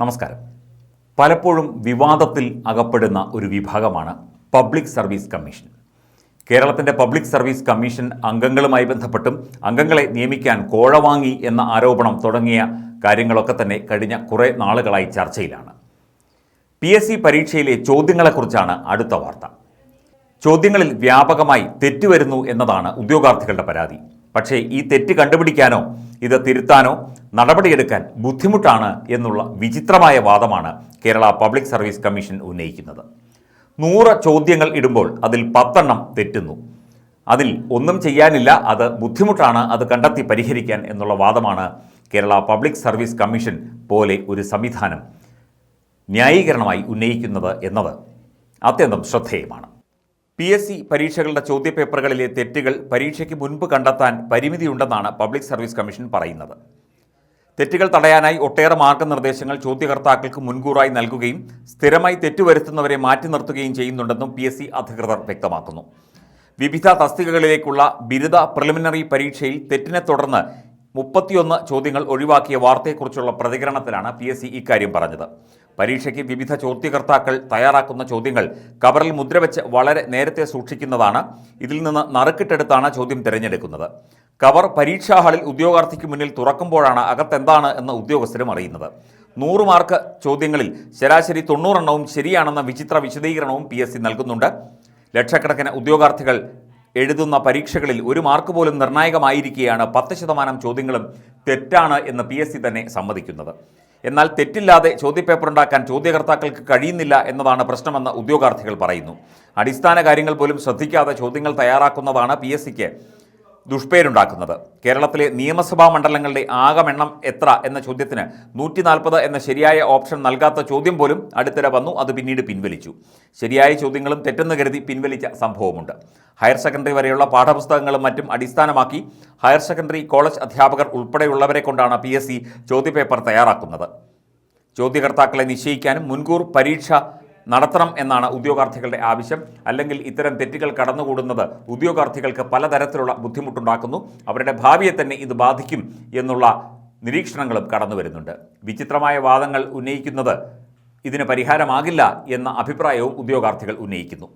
നമസ്കാരം. പലപ്പോഴും വിവാദത്തിൽ അകപ്പെടുന്ന ഒരു വിഭാഗമാണ് പബ്ലിക് സർവീസ് കമ്മീഷൻ കേരളത്തിന്റെ പബ്ലിക് സർവീസ് കമ്മീഷൻ അംഗങ്ങളുമായി ബന്ധപ്പെട്ടും അംഗങ്ങളെ നിയമിക്കാൻ കോഴ വാങ്ങി എന്ന ആരോപണം തുടങ്ങിയ കാര്യങ്ങളൊക്കെ തന്നെ കഴിഞ്ഞ കുറേ നാളുകളായി ചർച്ചയിലാണ്. പി എസ് സി പരീക്ഷയിലെ ചോദ്യങ്ങളെക്കുറിച്ചാണ് അടുത്ത വാർത്ത. ചോദ്യങ്ങളിൽ വ്യാപകമായി തെറ്റുവരുന്നു എന്നതാണ് ഉദ്യോഗാർത്ഥികളുടെ പരാതി. പക്ഷേ ഈ തെറ്റ് കണ്ടുപിടിക്കാനോ ഇത് തിരുത്താനോ നടപടിയെടുക്കാൻ ബുദ്ധിമുട്ടാണ് എന്നുള്ള വിചിത്രമായ വാദമാണ് കേരള പബ്ലിക് സർവീസ് കമ്മീഷൻ ഉന്നയിക്കുന്നത്. നൂറ് ചോദ്യങ്ങൾ ഇടുമ്പോൾ അതിൽ പത്തെണ്ണം തെറ്റുന്നു. അതിൽ ഒന്നും ചെയ്യാനില്ല അത് ബുദ്ധിമുട്ടാണ് അത് കണ്ടെത്തി പരിഹരിക്കാൻ എന്നുള്ള വാദമാണ് കേരള പബ്ലിക് സർവീസ് കമ്മീഷൻ പോലെ ഒരു സംവിധാനം ന്യായീകരണമായി ഉന്നയിക്കുന്നത് എന്നത് അത്യന്തം ശ്രദ്ധേയമാണ്. പി എസ് സി പരീക്ഷകളുടെ ചോദ്യപേപ്പറുകളിലെ തെറ്റുകൾ പരീക്ഷയ്ക്ക് മുൻപ് കണ്ടെത്താൻ പരിമിതിയുണ്ടെന്നാണ് പബ്ലിക് സർവീസ് കമ്മീഷൻ പറയുന്നത്. തെറ്റുകൾ തടയാനായി ഒട്ടേറെ മാർഗനിർദ്ദേശങ്ങൾ ചോദ്യകർത്താക്കൾക്ക് മുൻകൂറായി നൽകുകയും സ്ഥിരമായി തെറ്റുവരുത്തുന്നവരെ മാറ്റി നിർത്തുകയും ചെയ്യുന്നുണ്ടെന്നും പി അധികൃതർ വ്യക്തമാക്കുന്നു. വിവിധ തസ്തികകളിലേക്കുള്ള ബിരുദ പ്രിലിമിനറി പരീക്ഷയിൽ തെറ്റിനെ തുടർന്ന് മുപ്പത്തിയൊന്ന് ചോദ്യങ്ങൾ ഒഴിവാക്കിയ വാർത്തയെക്കുറിച്ചുള്ള പ്രതികരണത്തിലാണ് പി എസ് സി ഇക്കാര്യം പറഞ്ഞത്. പരീക്ഷയ്ക്ക് വിവിധ ചോദ്യകർത്താക്കൾ തയ്യാറാക്കുന്ന ചോദ്യങ്ങൾ കവറിൽ മുദ്രവെച്ച് വളരെ നേരത്തെ സൂക്ഷിക്കുന്നതാണ്. ഇതിൽ നിന്ന് നറുക്കിട്ടെടുത്താണ് ചോദ്യം തിരഞ്ഞെടുക്കുന്നത്. കവർ പരീക്ഷാ ഹാളിൽ ഉദ്യോഗാർത്ഥിക്ക് മുന്നിൽ തുറക്കുമ്പോഴാണ് അകത്തെന്താണ് എന്ന് ഉദ്യോഗസ്ഥരും അറിയുന്നത്. നൂറ് മാർക്ക് ചോദ്യങ്ങളിൽ ശരാശരി തൊണ്ണൂറെണ്ണവും ശരിയാണെന്ന വിചിത്ര വിശദീകരണവും പി എസ് സി നൽകുന്നുണ്ട്. ലക്ഷക്കണക്കിന് ഉദ്യോഗാർത്ഥികൾ എഴുതുന്ന പരീക്ഷകളിൽ ഒരു മാർക്ക് പോലും നിർണായകമായിരിക്കുകയാണ് പത്ത് ശതമാനം ചോദ്യങ്ങളും തെറ്റാണ് എന്ന് പി എസ് സി തന്നെ സമ്മതിക്കുന്നത്. എന്നാൽ തെറ്റില്ലാതെ ചോദ്യപേപ്പർ ഉണ്ടാക്കാൻ ചോദ്യകർത്താക്കൾക്ക് കഴിയുന്നില്ല എന്നതാണ് പ്രശ്നമെന്ന് ഉദ്യോഗാർത്ഥികൾ പറയുന്നു. അടിസ്ഥാന കാര്യങ്ങൾ പോലും ശ്രദ്ധിക്കാതെ ചോദ്യങ്ങൾ തയ്യാറാക്കുന്നതാണ് പി എസ് സിക്ക് ദുഷ്പേരുണ്ടാക്കുന്നത്. കേരളത്തിലെ നിയമസഭാ മണ്ഡലങ്ങളുടെ ആകമെണ്ണം എത്ര എന്ന ചോദ്യത്തിന് നൂറ്റി നാൽപ്പത് എന്ന ശരിയായ ഓപ്ഷൻ നൽകാത്ത ചോദ്യം പോലും അടുത്തിടെ വന്നു അത് പിന്നീട് പിൻവലിച്ചു. ശരിയായ ചോദ്യങ്ങളും തെറ്റെന്ന് കരുതി പിൻവലിച്ച സംഭവമുണ്ട്. ഹയർ സെക്കൻഡറി വരെയുള്ള പാഠപുസ്തകങ്ങളും മറ്റും അടിസ്ഥാനമാക്കി ഹയർ സെക്കൻഡറി കോളേജ് അധ്യാപകർ ഉൾപ്പെടെയുള്ളവരെ കൊണ്ടാണ് പി എസ് സി ചോദ്യപേപ്പർ തയ്യാറാക്കുന്നത്. ചോദ്യകർത്താക്കളെ നിശ്ചയിക്കാനും മുൻകൂർ പരീക്ഷ നടത്തണം എന്നാണ് ഉദ്യോഗാർത്ഥികളുടെ ആവശ്യം. അല്ലെങ്കിൽ ഇത്തരം തെറ്റുകൾ കടന്നുകൂടുന്നത് ഉദ്യോഗാർത്ഥികൾക്ക് പലതരത്തിലുള്ള ബുദ്ധിമുട്ടുണ്ടാക്കുന്നു. അവരുടെ ഭാവിയെ തന്നെ ഇത് ബാധിക്കും എന്നുള്ള നിരീക്ഷണങ്ങളും കടന്നു വരുന്നുണ്ട്. വിചിത്രമായ വാദങ്ങൾ ഉന്നയിക്കുന്നത് ഇതിന് പരിഹാരമാകില്ല എന്ന അഭിപ്രായവും ഉദ്യോഗാർത്ഥികൾ ഉന്നയിക്കുന്നു.